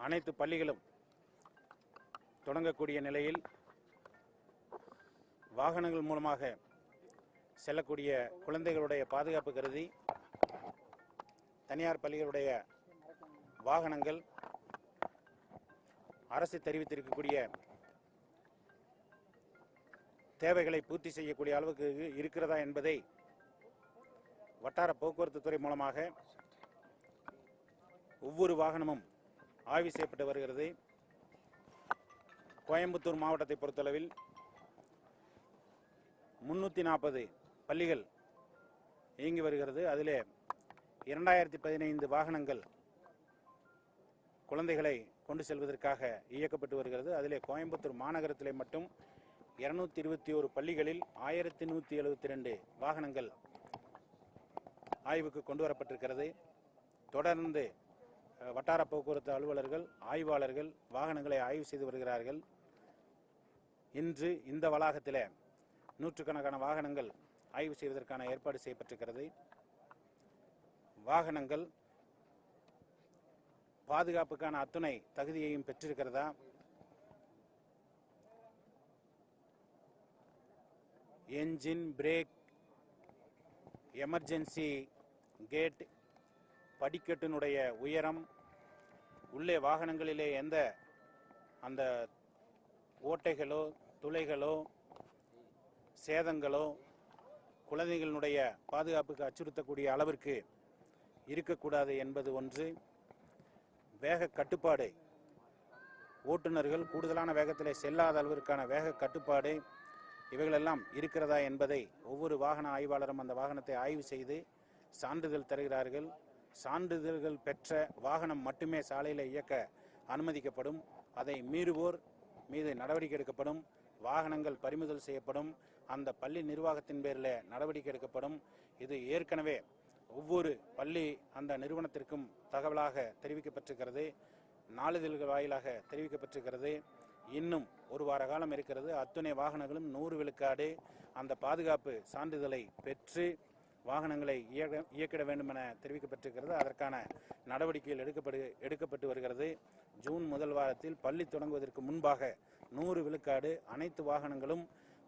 அனைத்து பள்ளிகளும் தொடங்கக்கூடிய நிலையில் வாகனங்கள் மூலமாக செல்லக்கூடிய குழந்தைகளுடைய பாதுகாப்பு கருதி தனியார் பள்ளிகளுடைய வாகனங்கள் அரசு தெரிவித்திருக்கக்கூடிய தேவைகளை பூர்த்தி செய்யக்கூடிய அளவுக்கு இருக்கிறதா என்பதை வட்டார போக்குவரத்து துறை மூலமாக ஒவ்வொரு வாகனமும் ஆய்வு செய்யப்பட்டு வருகிறது. கோயம்புத்தூர் மாவட்டத்தை பொறுத்தளவில் முன்னூற்றி நாற்பது பள்ளிகள் இயங்கி வருகிறது. அதிலே இரண்டாயிரத்தி பதினைந்து வாகனங்கள் குழந்தைகளை கொண்டு செல்வதற்காக இயக்கப்பட்டு வருகிறது. அதிலே கோயம்புத்தூர் மாநகரத்திலே மட்டும் இருநூத்தி இருபத்தி ஒரு பள்ளிகளில் ஆயிரத்தி நூற்றி எழுபத்தி ரெண்டு வாகனங்கள் ஆய்வுக்கு கொண்டு வரப்பட்டிருக்கிறது. தொடர்ந்து வட்டார போக்குவரத்து அலுவலர்கள் ஆய்வாளர்கள் வாகனங்களை ஆய்வு செய்து வருகிறார்கள். இன்று இந்த வளாகத்தில் நூற்றுக்கணக்கான வாகனங்கள் ஆய்வு செய்வதற்கான ஏற்பாடு செய்யப்பட்டிருக்கிறது. வாகனங்கள் பாதுகாப்புக்கான அத்துணை தகுதியையும் பெற்றிருக்கிறதா? என்ஜின் பிரேக் எமர்ஜென்சி கேட் படிக்கட்டினுடைய உயரம் உள்ளே வாகனங்களிலே எந்த அந்த ஓட்டைகளோ துளைகளோ சேதங்களோ குழந்தைகளினுடைய பாதுகாப்புக்கு அச்சுறுத்தக்கூடிய அளவிற்கு இருக்கக்கூடாது என்பது ஒன்று. வேக கட்டுப்பாடு. ஓட்டுநர்கள் கூடுதலான வேகத்தில் செல்லாத அளவிற்கான வேக கட்டுப்பாடு இவைகளெல்லாம் இருக்கிறதா என்பதை ஒவ்வொரு வாகன ஆய்வாளரும் அந்த வாகனத்தை ஆய்வு செய்து சான்றிதழ் தருகிறார்கள். சான்றிதழ்கள் பெற்ற வாகனம் மட்டுமே சாலையில் இயக்க அனுமதிக்கப்படும். அதை மீறுவோர் மீது நடவடிக்கை எடுக்கப்படும். வாகனங்கள் பறிமுதல் செய்யப்படும். அந்த பள்ளி நிர்வாகத்தின் பேரில் நடவடிக்கை எடுக்கப்படும். இது ஏற்கனவே ஒவ்வொரு பள்ளி அந்த நிறுவனத்திற்கும் தகவலாக தெரிவிக்கப்பட்டிருக்கிறது. நாளிதழ்கள் வாயிலாக தெரிவிக்கப்பட்டிருக்கிறது. இன்னும் ஒரு வார காலம் இருக்கிறது. அத்துணை வாகனங்களும் நூறு விழுக்காடு அந்த பாதுகாப்பு சான்றிதழை பெற்று வாகனங்களை இயக்க இயக்கிட வேண்டும் என தெரிவிக்கப்பட்டிருக்கிறது. அதற்கான நடவடிக்கைகள் எடுக்கப்படு எடுக்கப்பட்டு வருகிறது. ஜூன் முதல் வாரத்தில் பள்ளி தொடங்குவதற்கு முன்பாக நூறு விழுக்காடு அனைத்து வாகனங்களும்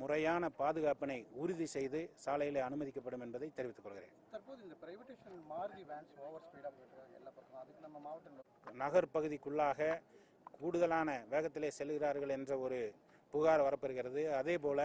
முறையான பாதுகாப்பினை உறுதி செய்து சாலையிலே அனுமதிக்கப்படும் என்பதை தெரிவித்துக் கொள்கிறேன். தற்போது இந்த பிரைவேட்டேஷன் மாருதி வேன்ஸ் ஓவர் ஸ்பீடாக போயிட்டு இருக்காங்க எல்லா பக்கம் அதுக்கு நம்ம மாவட்டம் நகர் பகுதிக்குள்ளாக கூடுதலான வேகத்திலே செல்கிறார்கள் என்ற ஒரு புகார் வரப்பெறுகிறது. அதே போல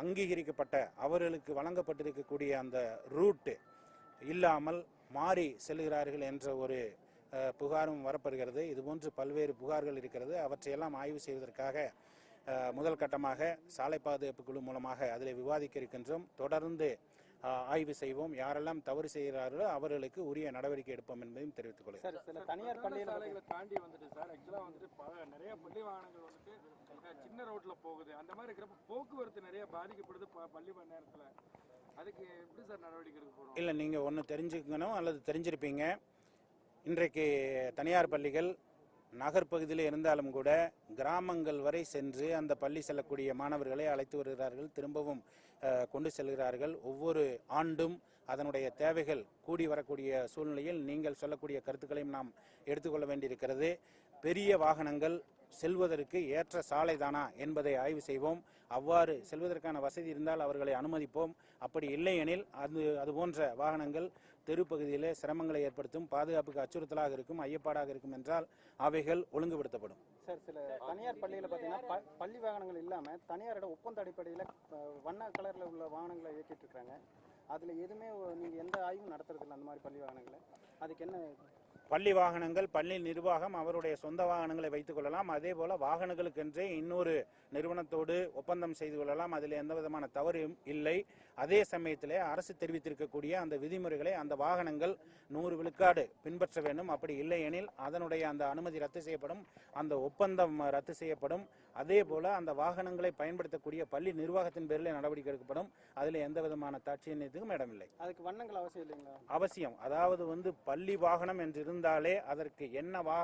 அங்கீகரிக்கப்பட்ட அவர்களுக்கு வழங்கப்பட்டிருக்கக்கூடிய அந்த ரூட் இல்லாமல் மாறி செல்கிறார்கள் என்ற ஒரு புகாரும் வரப்பெறுகிறது. இதுபோன்று பல்வேறு புகார்கள் இருக்கிறது. அவற்றையெல்லாம் ஆய்வு செய்வதற்காக முதல் கட்டமாக சாலை பாதுகாப்பு குழு மூலமாக அதில் விவாதிக்க இருக்கின்றோம். தொடர்ந்து ஆய்வு செய்வோம். யாரெல்லாம் தவறு செய்கிறார்களோ அவர்களுக்கு உரிய நடவடிக்கை எடுப்போம் என்பதையும் தெரிவித்துக் கொள்கிறேன். சார் சில தனியார் சாலைகளை தாண்டி வந்துட்டு சார் ஆக்சுவலா வந்துட்டு நிறைய பள்ளி வாகனங்கள் வந்துட்டு சின்ன ரோட்ல போகுது. அந்த மாதிரி இருக்கிறப்ப போக்குவரத்து நிறைய பாதிக்கப்படுது ப- பள்ளி மணி நேரத்துல. அதுக்கு எப்படி சார் நடவடிக்கை எடுக்க போறோம் இல்லை நீங்கள் ஒன்று தெரிஞ்சுக்கணும் அல்லது தெரிஞ்சிருப்பீங்க. இன்றைக்கு தனியார் பள்ளிகள் நகர் பகுதியில் இருந்தாலும் கூட கிராமங்கள் வரை சென்று அந்த பள்ளி செல்லக்கூடிய மாணவர்களை அழைத்து வருகிறார்கள். திரும்பவும் கொண்டு செல்கிறார்கள். ஒவ்வொரு ஆண்டும் அதனுடைய தேவைகள் கூடி வரக்கூடிய சூழ்நிலையில் நீங்கள் சொல்லக்கூடிய கருத்துக்களையும் நாம் எடுத்துக்கொள்ள வேண்டியிருக்கிறது. பெரிய வாகனங்கள் செல்வதற்கு ஏற்ற சாலை தானா என்பதை ஆய்வு செய்வோம். அவ்வாறு செல்வதற்கான வசதி இருந்தால் அவர்களை அனுமதிப்போம். அப்படி இல்லையெனில் அது அது போன்ற வாகனங்கள் தெருப்பகுதியிலே சிரமங்களை ஏற்படுத்தும் பாதுகாப்புக்கு அச்சுறுத்தலாக இருக்கும் ஐயப்பாடாக இருக்கும் என்றால் அவைகள் ஒழுங்குபடுத்தப்படும். சார் சில தனியார் பள்ளியில் பார்த்தீங்கன்னா ப- பள்ளி வாகனங்கள் இல்லாமல் தனியாரோட ஒப்பந்த அடிப்படையில் வண்ண கலரில் உள்ள வாகனங்களை இயக்கிட்டு இருக்காங்க. அதில் எதுவுமே நீங்கள் எந்த ஆய்வும் நடத்துறதில்ல அந்த மாதிரி பள்ளி வாகனங்களை அதுக்கு என்ன பள்ளி வாகனங்கள் பள்ளி நிர்வாகம் அவருடைய சொந்த வாகனங்களை வைத்துக் கொள்ளலாம். அதே போல வாகனங்களுக்கென்றே இன்னொரு நிறுவனத்தோடு ஒப்பந்தம் செய்து கொள்ளலாம். அதில் எந்த விதமான தவறும் இல்லை. அதே சமயத்திலே அரசு தெரிவித்திருக்கக்கூடிய அந்த விதிமுறைகளை அந்த வாகனங்கள் நூறு விழுக்காடு பின்பற்ற வேண்டும். அப்படி இல்லை எனில் அதனுடைய அந்த அனுமதி ரத்து செய்யப்படும். அந்த ஒப்பந்தம் ரத்து செய்யப்படும். அதே போல அந்த வாகனங்களை பயன்படுத்தக்கூடிய பள்ளி நிர்வாகத்தின் பேரில் நடவடிக்கை எடுக்கப்படும். அதில் எந்த விதமான தாட்சியத்துக்கும் இடமில்லை அதுக்கு வண்ணங்கள் அவசியம் இல்லைங்களா? அவசியம். அதாவது வந்து பள்ளி வாகனம் என்று இருந்தாலே அதற்கு என்ன வா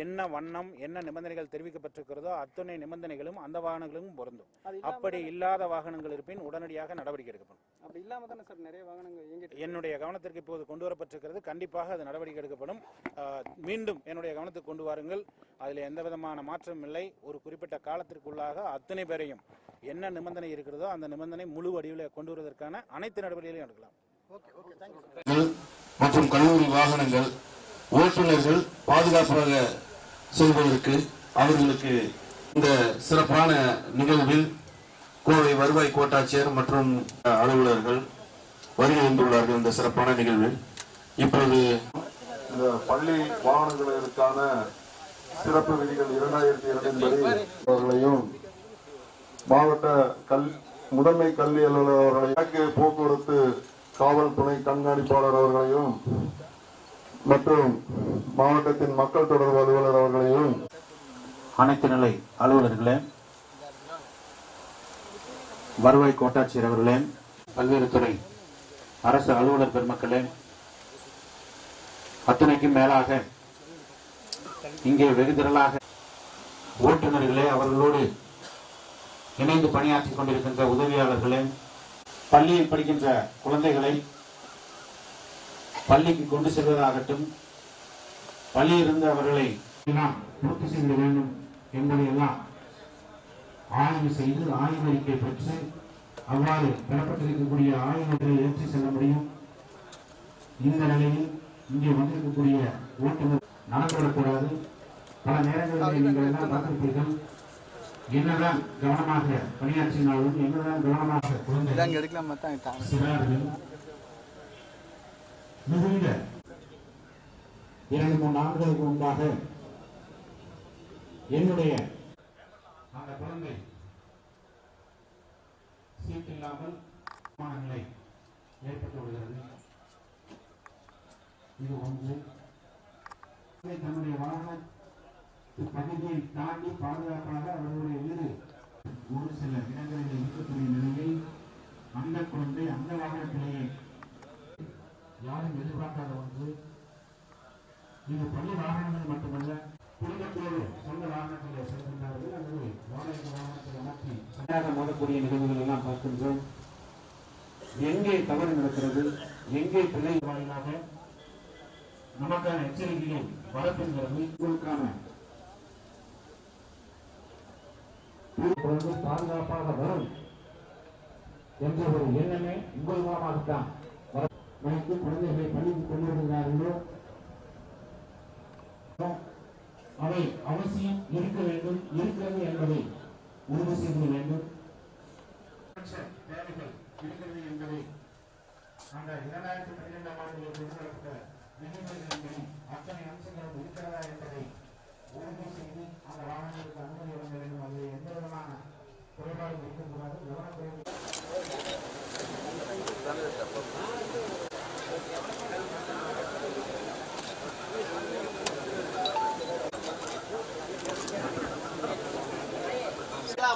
என்ன வண்ணம் என்ன நிபந்தனைகள் தெரிவிக்கப்பட்டிருக்கிறதோ அத்தனை நிபந்தனைகளும் அந்த வாகனங்களும் பொருந்தும். அப்படி இல்லாத வாகனங்கள் இருப்பின் உடனடியாக நடவடிக்கை எடுக்கப்படும். அப்படி இல்லாம தானே சார் நிறைய வாகனங்கள் என்னுடைய கவனத்திற்கு இப்போது கொண்டு வரப்பட்டிருக்கிறது. கண்டிப்பாக அது நடவடிக்கை எடுக்கப்படும். மீண்டும் என்னுடைய கவனத்துக்கு கொண்டு வாருங்கள். அதில் எந்த விதமான மாற்றமும் இல்லை. ஒரு குறிப்பிட்ட காலத்திற்குள்ளாக அத்தனை பேரையும் என்ன நிபந்தனை இருக்கிறதோ அந்த நிபந்தனை முழு வடிவில் கொண்டு வருவதற்கான அனைத்து நடவடிக்கைகளையும் எடுக்கலாம். மற்றும் கல்லூரி வாகனங்கள் ஓட்டுநர்கள் பாதுகாப்பாக செல்வதற்கு அவர்களுக்கு இந்த சிறப்பான நிகழ்வில் கோவை வருவாய் கோட்டாட்சியர் மற்றும் அலுவலர்கள் வருகை வந்துள்ளார்கள் இந்த சிறப்பான நிகழ்வில். இப்பொழுது இந்த பள்ளி வாகனங்களுக்கான சிறப்பு விதிகள் இரண்டாயிரத்தி இரண்டின்படி அவர்களையும் மாவட்ட கல் முதன்மை கல்வி அலுவலர் அவர்களையும் போக்குவரத்து காவல் துணை கண்காணிப்பாளர் அவர்களையும் மற்றும் மாவட்டத்தின் மக்கள் தொடர்பு அலுவலர் அவர்களையும் அனைத்து நிலை அலுவலர்களே வருவாய் கோட்டாட்சியர் அவர்களே பல்வேறு துறை அரசு அலுவலர் பெருமக்களே அத்தனைக்கும் மேலாக இங்கே வெகு திரளாக ஓட்டுநர்களே அவர்களோடு இணைந்து பணியாற்றிக் கொண்டிருக்கின்ற உதவியாளர்களே பள்ளியில் படிக்கின்ற குழந்தைகளை பள்ளிக்கு கொண்டு செல்வதாகட்டும் பள்ளியிலிருந்து அவர்களை பூர்த்தி செய்ய வேண்டும் என்பதை எல்லாம் ஆய்வு செய்து ஆய்வறிக்கை பெற்று அவ்வாறு பெறப்பட்டிருக்கக்கூடிய ஆய்வுகளை ஏற்றி செல்ல முடியும். இந்த நிலையில் இங்கே வந்திருக்கக்கூடிய ஓட்டுநர் நடந்துவிடக்கூடாது. பல நேரங்களில் நீங்கள் எல்லாம் பார்த்திருப்பீர்கள். என்னதான் கவனமாக பணியாற்றினாலும் என்னதான் கவனமாக தான் சிறார்கள் மிகுந்த இரண்டு மூன்று ஆண்டுகளுக்கு முன்பாக என்னுடைய அந்த குழந்தை சீட் இல்லாமல் நிலை ஏற்பட்டு விடுகிறது. இது ஒன்று. தன்னுடைய வாகன பகுதியை தாண்டி பாதுகாப்பாக அவர்களுடைய வீடு ஒரு சில இடங்களில் இருக்கக்கூடிய நிலையில் அந்த குழந்தை அந்த வாகனத்திலேயே யாரும் எதிர்பார்க்காத ஒன்று. இது பள்ளி வாகனங்கள் மட்டுமல்ல குடும்பத்தோடு சொந்த வாகனத்திலே செல்கின்றார்கள். அல்லது வாடகை வாகனத்தை அமர்த்தி சரியாக மோதக்கூடிய நிகழ்வுகள் எல்லாம் பார்க்கின்றோம். எங்கே தவறு நடக்கிறது எங்கே பிழை வாயிலாக நமக்கான எச்சரிக்கையை வரப்பெறுகிறது. உங்களுக்கான பாதுகாப்பாக வரும் என்ற ஒரு எண்ணமே உங்கள் மூலமாகத்தான் வைத்து குழந்தைகளை பள்ளிக்கு கொண்டு வருகிறார்களோ? அவை அவசியம் இருக்க வேண்டும் இருக்கிறது என்பதை உறுதி செய்ய வேண்டும். தேவைகள் இருக்கிறது என்பதை அந்த இரண்டாயிரத்தி பன்னிரெண்டாம் ஆண்டில் கொண்டு வரப்பட்ட அத்தனை அம்சங்களும் இருக்கிறதா என்பதை உறுதி செய்து அந்த வாகனங்களுக்கு அனுமதி வழங்க வேண்டும். அதில் எந்த விதமான குறைபாடு இருக்கக்கூடாது. கவனக்குறைவு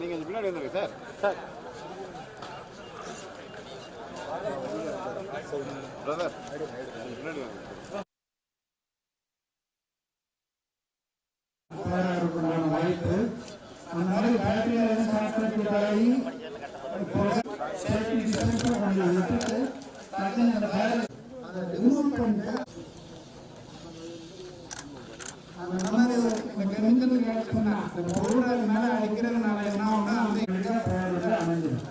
நீங்க பின்னாடி வந்துருங்க சார் பிரதர் பின்னாடி வாங்க வாய்ப்பு அந்த மாதிரி பேட்டரியில் சேஃப்டி கொஞ்சம் விட்டுட்டு அந்த பேட்டரி அதை ரிமூவ் பண்ணிட்டு அந்த மாதிரி இந்த கெமிக்கல் ரியாக்ட் பண்ணா இந்த பொருள் மேல அடிக்கிறதுனால என்ன ஆகும்னா அந்த போராடுறது அமைஞ்சிடும்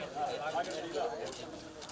பேச